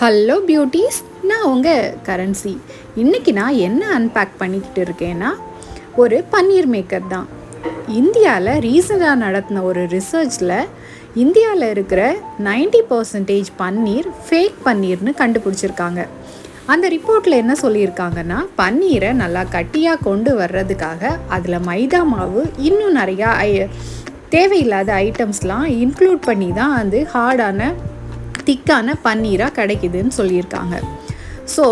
Hello beauties நான் உங்கள் currency இன்றைக்கி நான் என்ன அன்பேக் பண்ணிக்கிட்டு இருக்கேன்னா ஒரு பன்னீர் மேக்கர் தான். இந்தியாவில் ரீசெண்டாக நடத்தின ஒரு ரிசர்ச்சில் இந்தியாவில் இருக்கிற 90% பர்சன்டேஜ் பன்னீர் ஃபேக் பன்னீர்னு கண்டுபிடிச்சிருக்காங்க. அந்த ரிப்போர்ட்டில் என்ன சொல்லியிருக்காங்கன்னா பன்னீரை நல்லா கட்டியாக கொண்டு வர்றதுக்காக அதில் மைதா மாவு இன்னும் நிறையா ஐ தேவையில்லாத ஐட்டம்ஸ்லாம் இன்க்ளூட் பண்ணி தான் அது ஹார்டான திக்கான பன்னீராக கிடைக்குதுன்னு சொல்லியிருக்காங்க. ஸோ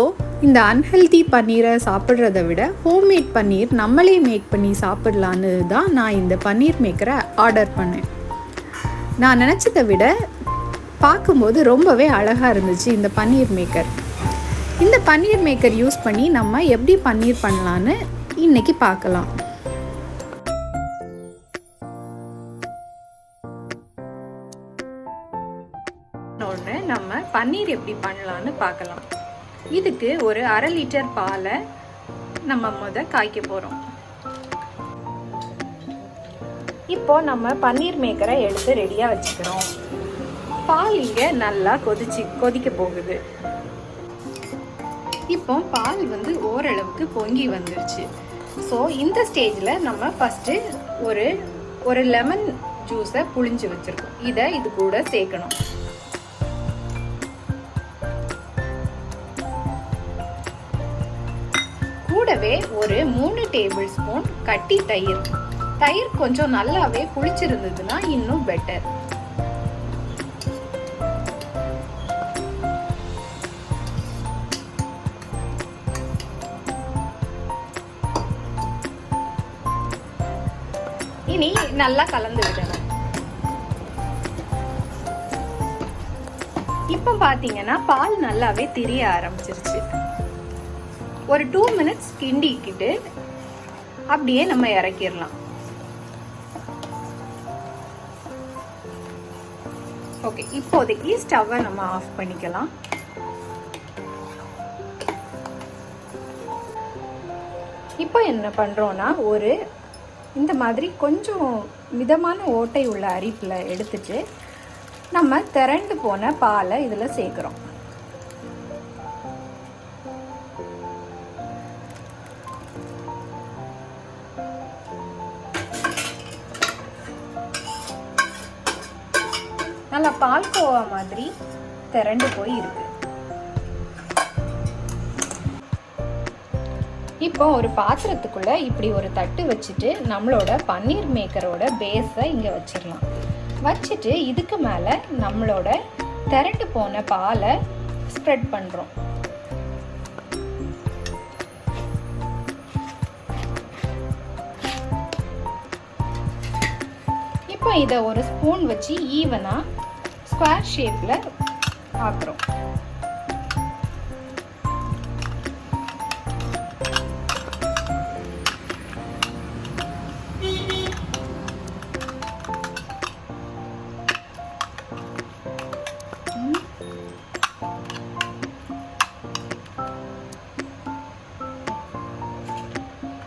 இந்த அன்ஹெல்தி பன்னீரை சாப்பிட்றத விட ஹோம்மேட் பன்னீர் நம்மளே மேக் பண்ணி சாப்பிட்லான்னு தான் நான் இந்த பன்னீர் மேக்கரை ஆர்டர் பண்ணேன். நான் நினச்சதை விட பார்க்கும்போது ரொம்பவே அழகாக இருந்துச்சு இந்த பன்னீர் மேக்கர் இந்த பன்னீர் மேக்கர் யூஸ் பண்ணி நம்ம எப்படி பன்னீர் பண்ணலான்னு இன்னைக்கு பார்க்கலாம். உடனே நம்ம பன்னீர் எப்படி பண்ணலான்னு பார்க்கலாம். இதுக்கு ஒரு அரை லிட்டர் பாலை நம்ம முத காய்க்க போகிறோம் இப்போ நம்ம பன்னீர் மேக்கரை எடுத்து ரெடியாக வச்சுக்கிறோம். பால் இங்கே நல்லா கொதிச்சு கொதிக்க போகுது. இப்போ பால் வந்து ஓரளவுக்கு பொங்கி வந்துருச்சு. ஸோ இந்த ஸ்டேஜில் நம்ம ஃபஸ்ட்டு ஒரு ஒரு லெமன் ஜூஸை புழிஞ்சு வச்சுருக்கோம். இதை இது கூட சேர்க்கணும். கூடவே ஒரு மூணு டேபிள் ஸ்பூன் கட்டி தயிர். தயிர் கொஞ்சம் நல்லாவே புளிச்சிருந்ததுன்னா இன்னும் பெட்டர் இனி நல்லா கலந்து விடணும். இப்போ பாத்தீங்கன்னா பால் நல்லாவே திரிய ஆரம்பிச்சிருச்சு. ஒரு டூ மினிட்ஸ் கிண்டிக்கிட்டு அப்படியே நம்ம இறக்கிடலாம். ஓகே இப்போதைக்கு ஸ்டவ்வை நம்ம ஆஃப் பண்ணிக்கலாம். இப்போ என்ன பண்ணுறோன்னா ஒரு இந்த மாதிரி கொஞ்சம் மிதமான ஓட்டை உள்ள அரிப்பில் எடுத்துட்டு நம்ம திரண்டு போன பாலை இதில் சேர்க்குறோம். நல்லா பால்கோவா மாதிரி திரண்டு போய் இருக்கு. இப்போ ஒரு பாத்திரத்துக்குள்ள இப்படி ஒரு தட்டு வச்சுட்டு நம்மளோட பன்னீர் மேக்கரோட பேஸை இங்கே வச்சிடலாம். வச்சுட்டு இதுக்கு மேலே நம்மளோட திரண்டு போன பாலை ஸ்ப்ரெட் பண்ணுறோம் இப்போ இதை ஒரு ஸ்பூன் வச்சு ஈவனாக ஸ்கொயர் ஷேப்பில் ஆக்குறோம்.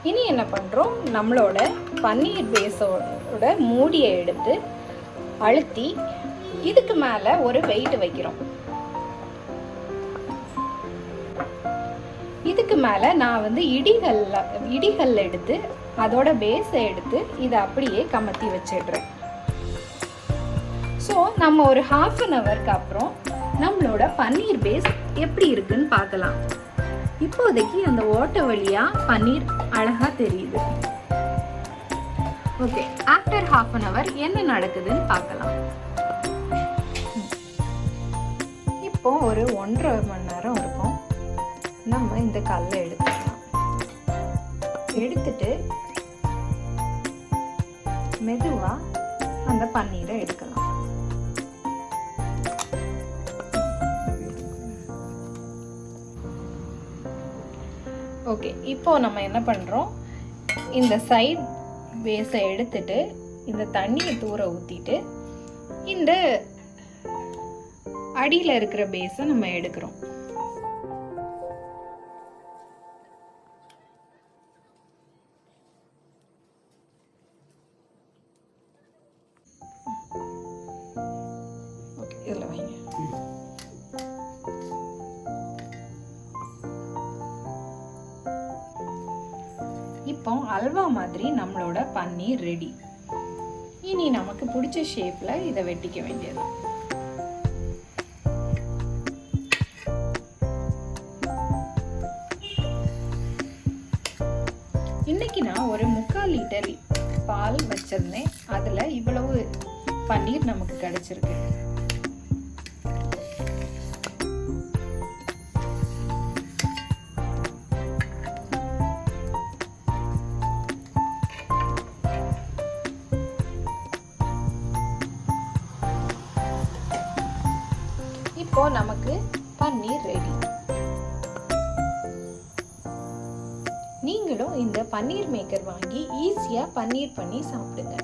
இனி என்ன பண்ணுறோம் நம்மளோட பன்னீர் பேஸோட மூடியை எடுத்து அழுத்தி இதுக்கு மேலே ஒரு வெயிட் வைக்கிறோம். இதுக்கு மேலே நான் வந்து இடிகல்ல இடிகள் எடுத்து அதோட பேஸை எடுத்து இதை அப்படியே கமத்தி வச்சிடுறேன். ஸோ நம்ம ஒரு ஹாஃப் அன் ஹவருக்கு அப்புறம் நம்மளோட பன்னீர் பேஸ் எப்படி இருக்குன்னு பார்க்கலாம். இப்போதைக்கு அந்த ஓட்ட வழியாக பன்னீர் அழகாக தெரியுது. Okay after half an hour என்ன நடக்குதுன்னு பார்க்கலாம். இப்போ ஒரு ஒன்றரை மணி நேரம் இருக்கும். நம்ம இந்த கல்லை எடுத்துக்கலாம். எடுத்துட்டு மெதுவா அந்த பன்னீரை எடுக்கலாம். ஓகே இப்போ நம்ம என்ன பண்ணுறோம் இந்த சைட் பேஸை எடுத்துட்டு இந்த தண்ணியை தூர ஊற்றிட்டு இந்த அடியில் இருக்கிற பேஸை நம்ம எடுக்கிறோம். இதில் இப்போ அல்வா மாதிரி நம்மளோட பன்னீர் ரெடி இனி நமக்கு பிடிச்ச ஷேப்பில் இதை வெட்டிக்க வேண்டியது இன்னைக்கு நான் ஒரு முக்கால் லிட்டர் பால் வச்சிருந்தேன். அதில் இவ்வளவு பன்னீர் நமக்கு கிடைச்சிருக்கு. இப்போ நமக்கு நீங்களும் இந்த பன்னீர் மேக்கர் வாங்கி ஈஸியாக பன்னீர் பண்ணி சாப்பிடுங்க.